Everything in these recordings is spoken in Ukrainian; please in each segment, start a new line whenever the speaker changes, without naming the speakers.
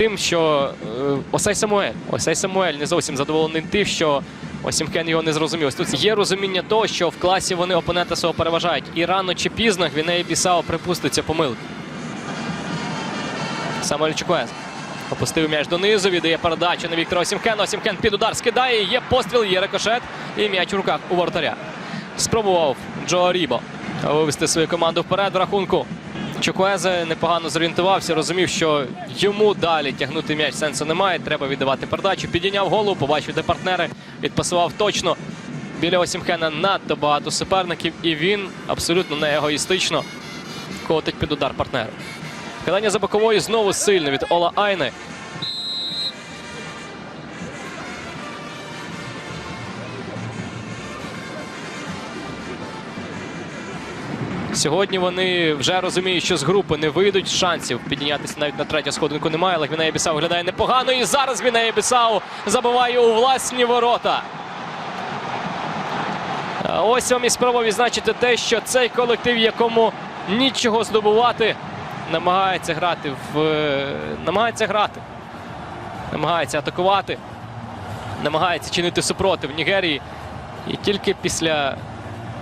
тим, що е, Осей Самуель, Осей Самуель не зовсім задоволений тим, що Осімхен його не зрозумів. Тут є розуміння того, що в класі вони опонента свого переважають. І рано чи пізно Гвінея Бісао припуститься помилки. Самуель Чуквез. Опустив м'яч донизу, віддає передачу на Віктора Осімхена. Осімхен під удар скидає. Є постріл, є рикошет. І м'яч у руках у воротаря. Спробував Джо Рібо вивести свою команду вперед в рахунку. Чуквезе непогано зорієнтувався, розумів, що йому далі тягнути м'яч сенсу немає. Треба віддавати передачу. Підійняв голову, побачив, де партнери відпасував точно. Біля Осімхена надто багато суперників, і він абсолютно не егоїстично котить під удар партнеру. Кидання за боковою знову сильно від Ола Айни. Сьогодні вони вже розуміють, що з групи не вийдуть. Шансів піднятися навіть на третю сходинку немає. Але Гвінея Бісау виглядає непогано. І зараз Гвінея Бісау забиває у власні ворота. Ось вам і спроба відзначити те, що цей колектив, якому нічого здобувати, намагається грати в е, намагається грати, намагається атакувати, намагається чинити супротив Нігерії. І тільки після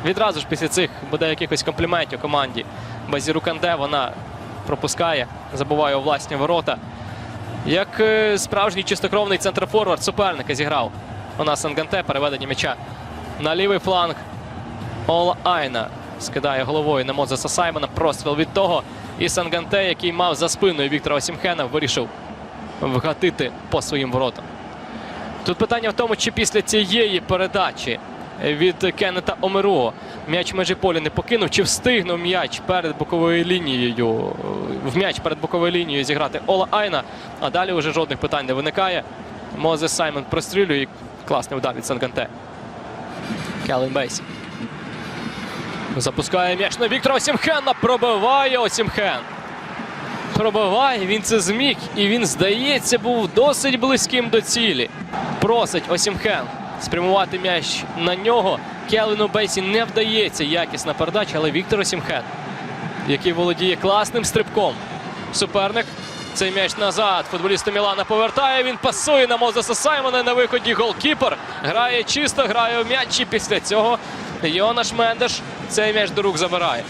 відразу ж після цих буде якихось компліментів команді Базіру Канде вона пропускає, забуває у власні ворота. Як е, справжній чистокровний центрофорвард суперника зіграв у нас Анганте переведення м'яча на лівий фланг. Ола Айна скидає головою на Мозеса Саймона. Простріл від того. І Санганте, який мав за спиною Віктора Осімхена, вирішив вгатити по своїм воротам. Тут питання в тому, чи після цієї передачі від Кеннета Омеруо м'яч межі поля не покинув, чи встигнув м'яч перед боковою лінією, в м'яч перед боковою лінією зіграти Ола Айна. А далі вже жодних питань не виникає. Мозес Саймон прострілює. і Класний удар від Санганте. Келлен Бейсі. Запускає м'яч на Віктора Осімхена. Пробиває Осімхен. Пробиває, він це зміг. І він, здається, був досить близьким до цілі. Просить Осімхен спрямувати м'яч на нього. Келлену Бейсі не вдається якісна передача, але Віктор Осімхен, який володіє класним стрибком. Суперник. Цей м'яч назад. Футболісту Мілана повертає. Він пасує на Мозеса Саймона на виході. Голкіпер грає чисто, грає у м'яч. І після цього Йонаш Мендеш цей м'яч до рук забирає.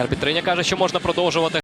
Арбітриня каже, що можна продовжувати.